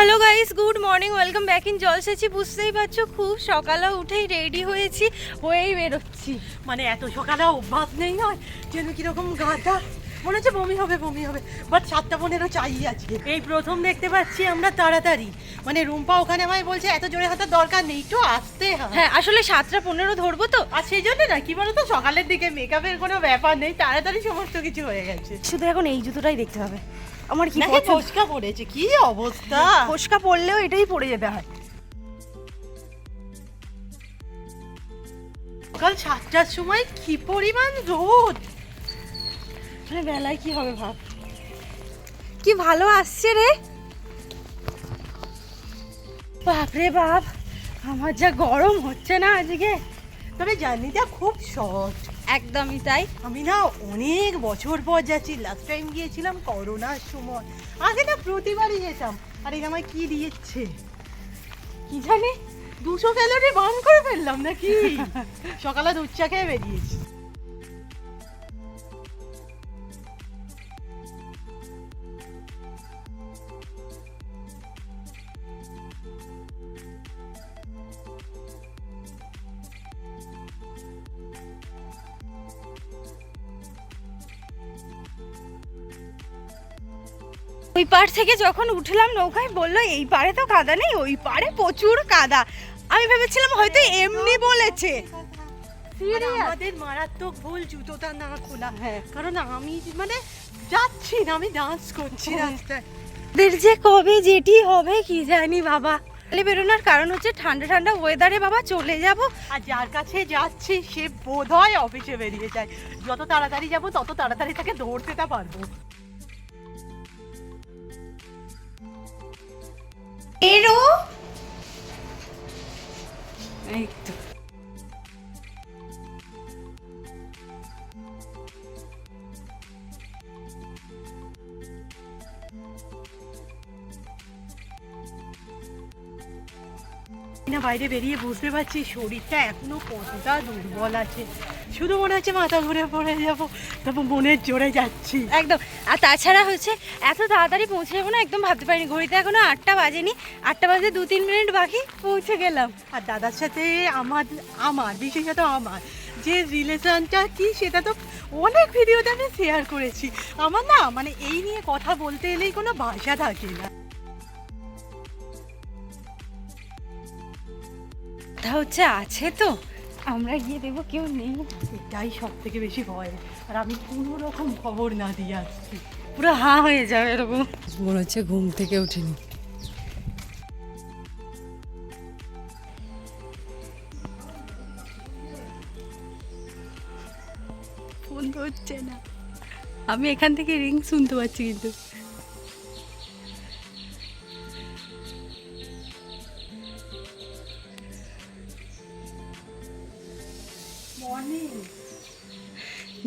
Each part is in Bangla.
Hello guys good morning welcome back in জলসেচি বুঝতেই পারছ খুব সকালে উঠেই রেডি হয়েছি হয়েই বেরোচ্ছি। মানে এত সকালে অভ্যাস নেই নয় যেন কীরকম গাটা মনে হচ্ছে বমি হবে বমি হবে। বাট সাতটা পনেরো চাই আজকে। এই প্রথম দেখতে পাচ্ছি আমরা তাড়াতাড়ি। মানে রুম্পা ওখানে আমায় বলছে এত জোরে হাতার দরকার নেই একটু আসতে হয়। হ্যাঁ আসলে সাতটা পনেরো ধরবো তো। আর সেই জন্য না কি বলতো সকালের দিকে মেকআপের কোনো ব্যাপার নেই তাড়াতাড়ি সমস্ত কিছু হয়ে গেছে। শুধু এখন এই জুতোটাই দেখতে হবে। আমার কি ফসকা পড়েছে কি অবস্থা? ফোসকা পড়লেও এটাই পড়ে যেতে হয়। সকাল সাতটার সময় কি পরিমাণ রোদ? মানে বেলায় কি হবে ভাব? কি ভালো আসছে রে? বাপরে বাপ আমার যা গরম হচ্ছে না আজকে। তবে জার্নিটা খুব শর্ট একদমই তাই। আমি না অনেক বছর পর যাচ্ছি। লাস্ট টাইম গিয়েছিলাম করোনার সময়। আগে না প্রতিবারই যেতাম। আর এটা আমায় কি দিয়েছে? কি জানি? দুশো ক্যালোরি বার্ন করে ফেললাম নাকি? সকালে দুধ চা খেয়ে বেরিয়েছি। পাড় থেকে যখন উঠলাম নৌকায় বলল এই পাড়ে তো কাদা নেই ওই পাড়ে প্রচুর কাদা। আমি ভেবেছিলাম হয়তো এমনি বলেছে। আমাদের মারাত্মক ভুল জুতোটা না খোলা। হ্যাঁ। কারণ আমি মানে যাচ্ছি না আমি ডান্স করছি হ্যাঁ। রাস্তায়। যে কবে যেটি হবে কি জানি বাবা। তাহলে বেরোনোর কারণ হচ্ছে ঠান্ডা ঠান্ডা ওয়েদারে বাবা চলে যাব। আর যার কাছে যাচ্ছি সে বোধহয় অফিসে বেরিয়ে যায়। যত তাড়াতাড়ি যাব তত তাড়াতাড়ি তাকে দৌড়তে তা পারব। এরো? এই বাইরে বেরিয়ে বুঝতে পারছি শরীরটা এখনও কতটা দুর্বল আছে। শুধু মনে হচ্ছে মাথা ঘুরে পড়ে যাব তারপর মনের জোরে যাচ্ছি। একদম। আর তাছাড়া হচ্ছে এত তাড়াতাড়ি পৌঁছে যাব না একদম ভাবতে পারিনি। ঘড়িতে এখনও আটটা বাজেনি। আটটা বাজে দু তিন মিনিট বাকি পৌঁছে গেলাম। আর দাদার সাথে আমার আমার বিশেষত আমার যে রিলেশনটা কি সেটা তো অনেক ভিডিওতে আমি শেয়ার করেছি। আমার না মানে এই নিয়ে কথা বলতে এলেই কোনো ভাষা থাকে না। হচ্ছে আছে তো। আমরা গিয়ে দেখব কেউ নেই। এটাই সব থেকে বেশি ভয়। আর আমি কোনো রকম খবর না দিয়ে আসছি। পুরো হা হয়ে যাবে এরকম। মনে হচ্ছে ঘুম থেকে উঠিনি। ফোন হচ্ছে না। আমি এখান থেকে রিং শুনতে পাচ্ছি কিন্তু।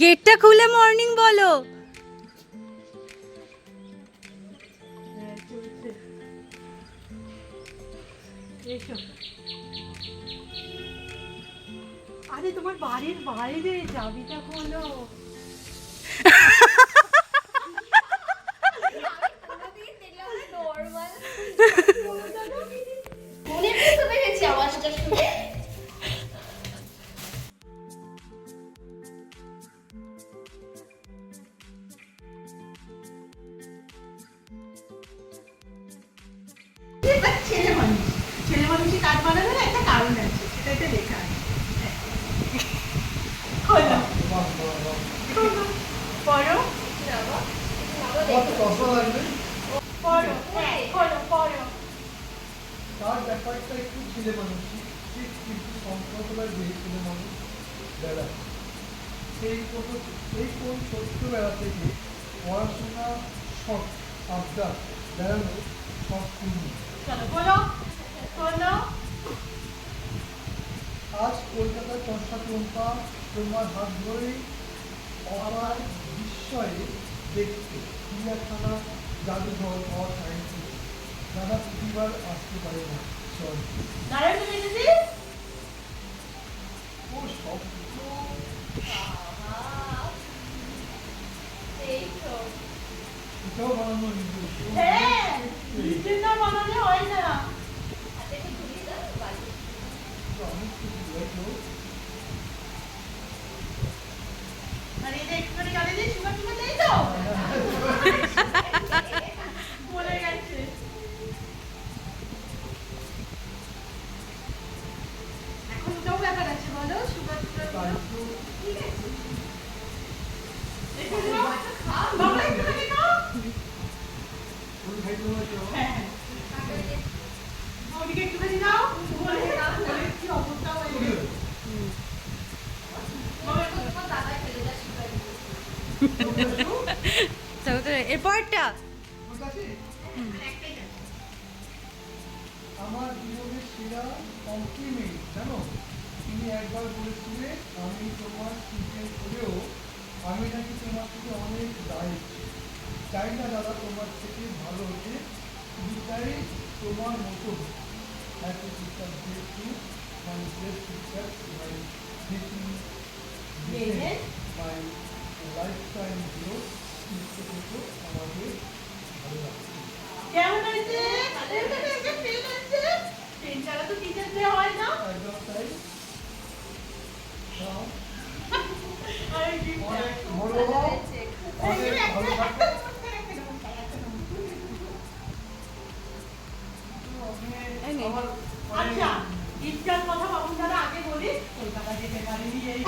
গেটটা খুলে মর্নিং বলো। আরে তোমার বাড়ির বাইরে চাবিটা খোলো পড়ো হ্যাঁ খোলো পড়ো। তার ব্যাপারটা একটু ছেলে মানুষ ঠিক কিন্তু সম্পর্কটা যে ছেলে মানুষ বেড়া সেই কোনো সেই কোন ছোট্টবেলা থেকে পড়াশোনা শখ আবদার বেড়ানো সব পূর্ণ আজ কলকাতার চর্চা তোমার হাত ধরেই আমার বিস্ময়ে দেখতে চিড়িয়াখানা জাদুঘর অর সায়েন্স দাদা প্রতিবার আসতে পারে না সরি ও সব এটাও বানানো নিজস্ব হ্যাঁ নিজের না বানালে চৌধুরী এরপরটা? আমার জীবনের সেরা কমপ্লিমেন্ট জানো? তুমি একবার বলেছিলে আমি তোমার স্টুডেন্ট হলেও আমি নাকি তোমার থেকে অনেক দায়ী। চাই না দাদা? তোমার থেকে ভালো হতে শুধু চাই তোমার মতো যেহেতু my best teacher my my life time growth কিন্তু কিন্তু আমাকে ভালো লাগছে কেমন হয়েছে পেন আছে পেন ছাড়া তো টিচার ডে হয় না একদম তাই নাও, আর এই gift টা। অনেক বড় অনেক ভালো থাকো এই নে। আমার আচ্ছা গিফটটার কথা বাবু দাদা আগে বলি কলকাতা যেতে পারিনি এই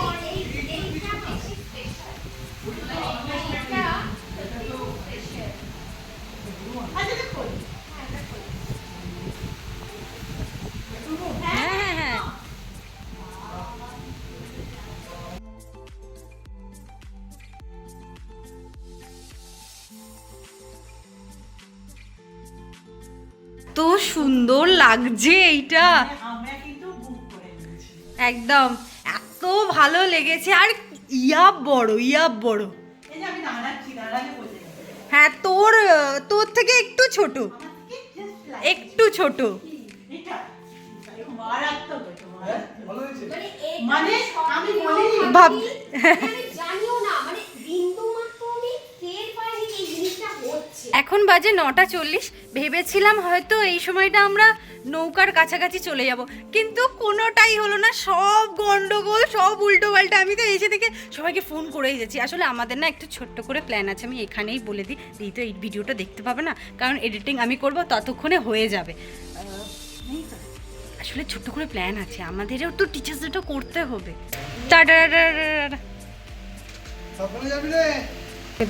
তো সুন্দর লাগছে এইটা। একদম, এত ভালো লেগেছে। আর ইয়াব বড় ইয়াব বড়। হ্যাঁ তোর তোর থেকে একটু ছোট। একটু ছোট। ভাব- এখন বাজে নটা চল্লিশ। ভেবেছিলাম হয়তো এই সময়টা আমরা নৌকার কাছাকাছি চলে যাব কিন্তু কোনোটাই হলো না সব গন্ডগোল সব উল্টো পাল্টা আমি তো এসে থেকে সবাইকে ফোন করেই যাচ্ছি। আসলে আমাদের না একটু ছোট্ট করে প্ল্যান আছে আমি এখানেই বলে দিই। দিই তো এই ভিডিওটা দেখতে পাবে না কারণ এডিটিং আমি করব ততক্ষণে হয়ে যাবে? আসলে ছোট্ট করে প্ল্যান আছে আমাদেরও তো টিচার্সদেরও করতে হবে। টাটা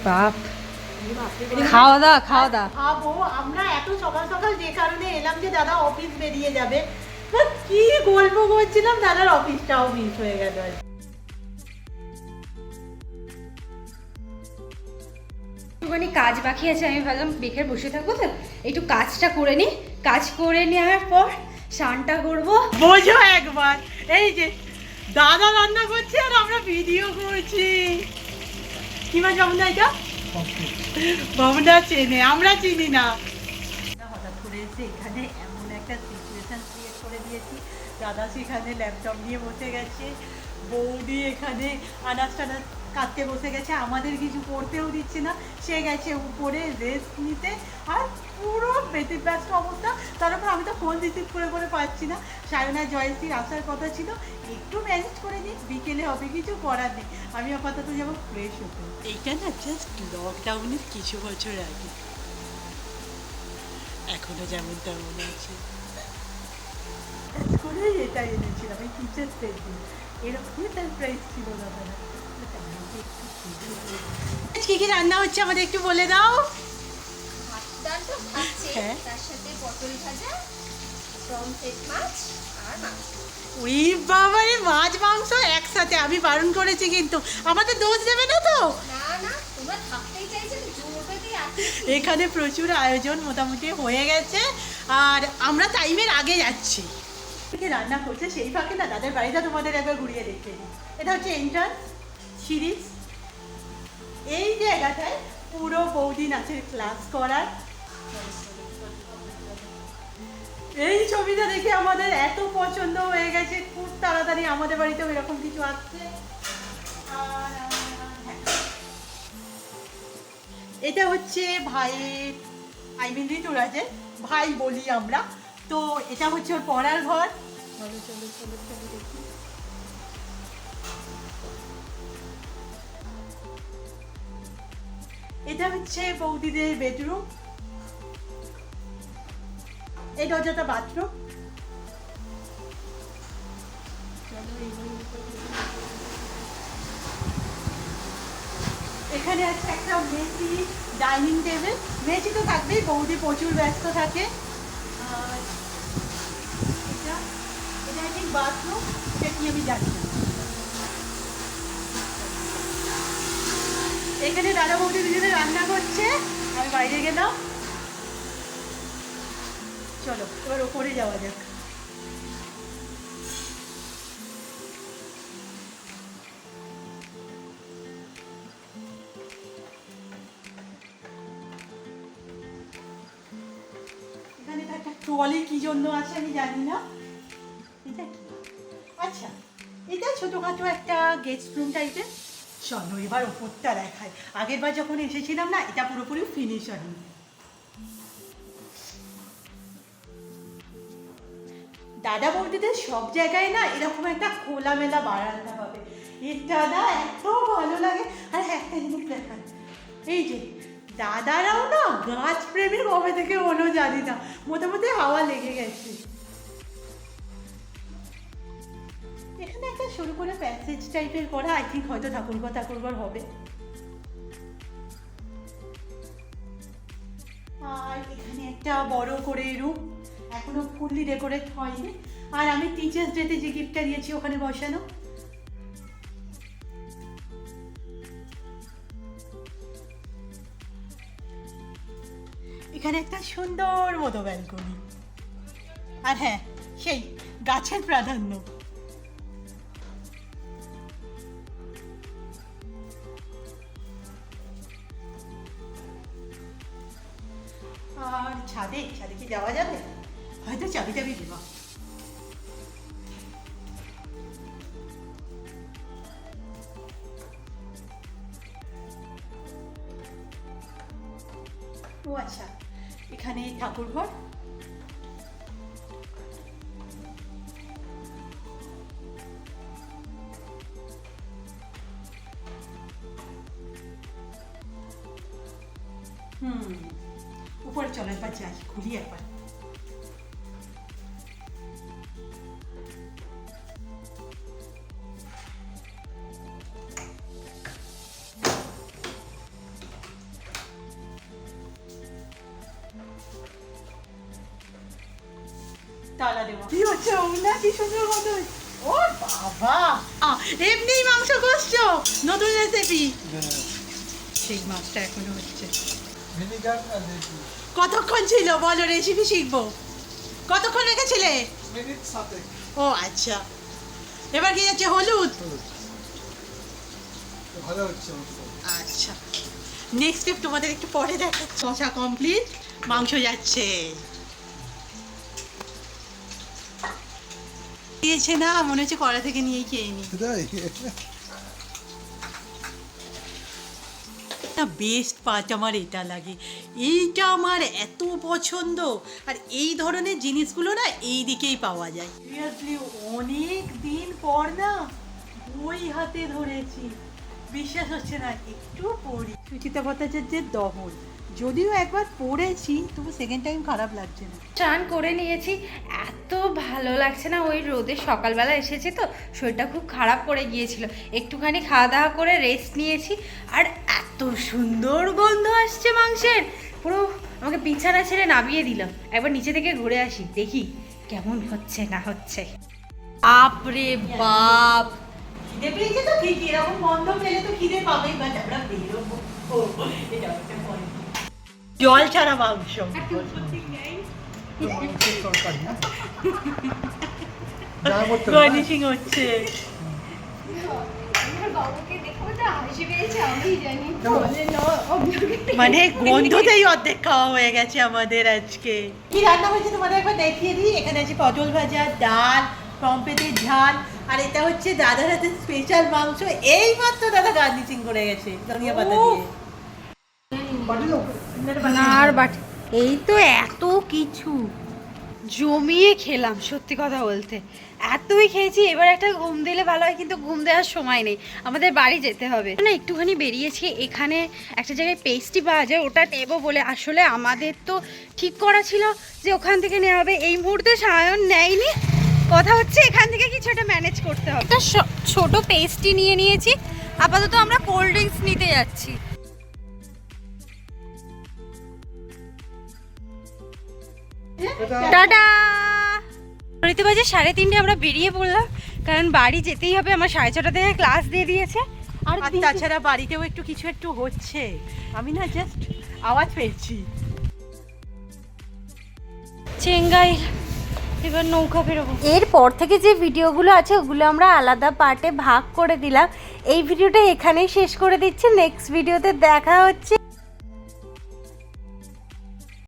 বাপ। খাওয়া দাওয়া খাওয়া দাওয়া। খাব আমরা এত সকাল সকাল যে কারণে এলাম যে দাদা অফিস বেরিয়ে যাবে। তা কি গল্প করছিলাম দাদার অফিসটাও মিস হয়ে গেল। আর কি। একটুখানি কাজ বাকি আছে আমি ভাবলাম বেকার বসে থাকব তো একটু কাজটা করে নিই কাজ করে নেওয়ার পর স্নানটা করব। বোঝো একবার এই যে দাদা রান্না করছে আর আমরা ভিডিও করছি। কি মাছ বাবুদা এটা বাবুদা চেনে, আমরা চিনি না। হঠাৎ করে এসে এখানে এমন একটা সিচুয়েশন ক্রিয়েট করে দিয়েছি। দাদা সেখানে ল্যাপটপ নিয়ে বসে গেছে। বৌদি এখানে আনাজ টানাজ কাটতে বসে গেছে আমাদের কিছু করতেও দিচ্ছে না। সে গেছে উপরে রেস্ট নিতে আর পুরো ব্যতিব্যস্ত অবস্থা। তার উপর আমি তো ফোন রিসিভ করে করে পাচ্ছি না। সায়না জয়শ্রীর আসার কথা ছিল একটু ম্যানেজ করে নিই বিকেলে হবে কিছু করার নেই। আমি আপাতত যাব ফ্রেশ হতে। এইটা না জাস্ট লকডাউনের কিছু বছর আগে। এখনও যেমন তেমন আছে। করে এটা এনেছিলাম এই টিচার ট্রেনিং এরকমই সারপ্রাইজ ছিল দাদারা কি কি রান্না হচ্ছে আমাদের একটু বলে দাও? ডাল তো খাচ্ছে। হ্যাঁ। তার সাথে পটল ভাজা পমফ্রেট মাছ আর মাছ ওই বাবারে মাছ মাংস একসাথে। আমি বারণ করেছি কিন্তু। আমাদের দোষ দেবে না তো? না না তোমরা থাকতেই এখানে প্রচুর আয়োজন মোটামুটি হয়ে গেছে। আর আমরা টাইমের আগে যাচ্ছি। রান্না করছে সেই ফাঁকে না দাদার বাড়িটা তোমাদের একবার ঘুরিয়ে দিই এটা হচ্ছে এন্ট্রান্স সিরিজ এই জায়গাটায় পুরো বৌদি নাচের ক্লাস করার। এই ছবিটা দেখে আমাদের এত পছন্দ হয়ে গেছে। খুব তাড়াতাড়ি আমাদের বাড়িতেও এরকম কিছু আসছে। এটা হচ্ছে ভাইয়ের আই মিন ঋতুরাজের ভাই বলি আমরা। তো এটা হচ্ছে ওর পড়ার ঘর। চলো চলো চলো, দেখি। এটা হচ্ছে বৌদিদের বেডরুম। এই দরজাটা বাথরুম। এখানে আছে একটা মেসি ডাইনিং টেবিল। মেসি তো থাকবেই, বৌদি প্রচুর ব্যস্ত থাকে। আর এটা এটা থিঙ্ক বাথরুম সেটি আমি জানি না। এখানে দাদা বৌদি দুজনে রান্না করছে। আমি বাইরে গেলাম চলো, এবার ওপরে যাওয়া যাক। ট্রলি কি জন্য আছে আমি জানি না। এটা কি? আচ্ছা এটা ছোটোখাটো একটা গেস্ট রুম টাইপের চলো, এবার ওপরটা দেখাই। আগের বার যখন এসেছিলাম না, এটা পুরোপুরি ফিনিশ হয়নি। দাদা বৌদিদের সব জায়গায় না এরকম একটা খোলামেলা বারান্দা পাবে এটা না এত ভালো লাগে। আর একটা জিনিস দেখান এই যে, দাদারাও না গাছ প্রেমী কবে থেকে হলো জানি না। মোটামুটি হাওয়া লেগে গেছে। এখানে একটা শুরু করে প্যাসেজ টাইপের করা আই থিঙ্ক হয়তো ঠাকুরঘর ঠাকুরঘর হবে। আর এখানে একটা বড় করে রুম এখনও ফুললি ডেকোরেট হয়নি। আর আমি টিচার্স ডেতে যে গিফটটা দিয়েছি, ওখানে বসানো। এখানে একটা সুন্দর মতো ব্যালকনি আর হ্যাঁ সেই গাছের প্রাধান্য। আর ছাদে ছাদে কি যাওয়া যাবে? হয়তো চাবি টাবি দেবা ও আচ্ছা এখানে ঠাকুর ঘর হুম। চলো একবার যাই খুলি একবার তালা দেওয়া কি হচ্ছে ওমনা কি সুন্দর মতো ও বাবা আ, এমনিই মাংস কষছো নতুন রেসিপি সেই মাছটা এখনও হচ্ছে ভিনিগার আর কতক্ষণ ছিল? বলো রেসিপি শিখব। কতক্ষণ রেখেছিলে? ও আচ্ছা। এবার কি যাচ্ছে? হলুদ? আচ্ছা। নেক্সট স্টেপ তোমাদের একটু পরে দেখা শশা কমপ্লিট মাংস যাচ্ছে। দিয়েছে না মনে হচ্ছে কড়া থেকে নিয়েই খেয়ে নি। না বেস্ট পার্ট আমার এটা লাগে। এইটা আমার এত পছন্দ। আর এই ধরনের জিনিসগুলো না এই দিকেই পাওয়া যায়। সিরিয়াসলি অনেক দিন পর না বই হাতে ধরেছি। বিশ্বাস হচ্ছে না একটু পড়ি। সুচিতা ভট্টাচার্যের দহন। যদিও একবার পড়েছি তবু সেকেন্ড টাইম খারাপ লাগছে না। স্নান করে নিয়েছি এত ভালো লাগছে না ওই রোদে সকালবেলা এসেছি তো শরীরটা খুব খারাপ করে গিয়েছিল। একটুখানি খাওয়া দাওয়া করে রেস্ট নিয়েছি আর এত সুন্দর গন্ধ আসছে মাংসের। পুরো আমাকে বিছানা ছেড়ে নামিয়ে দিল। একবার নিচে থেকে ঘুরে আসি দেখি কেমন হচ্ছে না হচ্ছে। বাপরে বাপ। খিদে পেয়েছে তো ঠিকই এরকম বন্ধ পেলে তো খিদে পাবেই বাট আমরা বেরোবো। ও এটা একটা point। জল ছাড়া মাংস। হচ্ছে। মানে গন্ধতেই অর্ধেক খাওয়া হয়ে গেছে আমাদের আজকে। কি রান্না হয়েছে তোমাদের একবার দেখিয়ে দিই? এখানে আছে পটল ভাজা ডাল পম্পেটের ঝাল আর এটা হচ্ছে দাদার হাতে স্পেশাল মাংস। এই মাত্র দাদা গার্নিশিং করে গেছে ধনিয়া পাতা দিয়ে। আর বাট এই তো এত কিছু। জমিয়ে খেলাম, সত্যি কথা বলতে। এতই খেয়েছি, এবার একটা ঘুম দিলে ভালো হয়, কিন্তু ঘুম দেওয়ার সময় নেই। আমাদের বাড়ি যেতে হবে। না, একটুখানি বেরিয়েছি, এখানে একটা জায়গায় পেস্ট্রি পাওয়া যায়, ওটা নেব বলে। আসলে আমাদের তো ঠিক করা ছিল যে ওখান থেকে নেওয়া হবে। এই মুহূর্তে সায়ন নেয়নি। কথা হচ্ছে এখান থেকে কিছু একটা ম্যানেজ করতে হবে। ছোট পেস্ট্রি নিয়ে নিয়েছি। আপাতত আমরা কোল্ড ড্রিঙ্কস নিতে যাচ্ছি। টাটা ঘড়িতে বাজে সাড়ে তিনটে আমরা বেরিয়ে পড়লাম কারণ বাড়ি যেতেই হবে আমার সাড়ে ছটা থেকে ক্লাস দিয়ে দিয়েছে। আর আর তাছাড়া বাড়িতেও একটু কিছু একটু হচ্ছে। আমি না জাস্ট আওয়াজ পেয়েছি। চেঙ্গাই এবার নৌকা বেরোবো। এরপর থেকে যে ভিডিওগুলো আছে ওগুলো আমরা আলাদা পার্টে ভাগ করে দিলাম। এই ভিডিওটা এখানেই শেষ করে দিচ্ছি। নেক্সট ভিডিওতে দেখা হচ্ছে।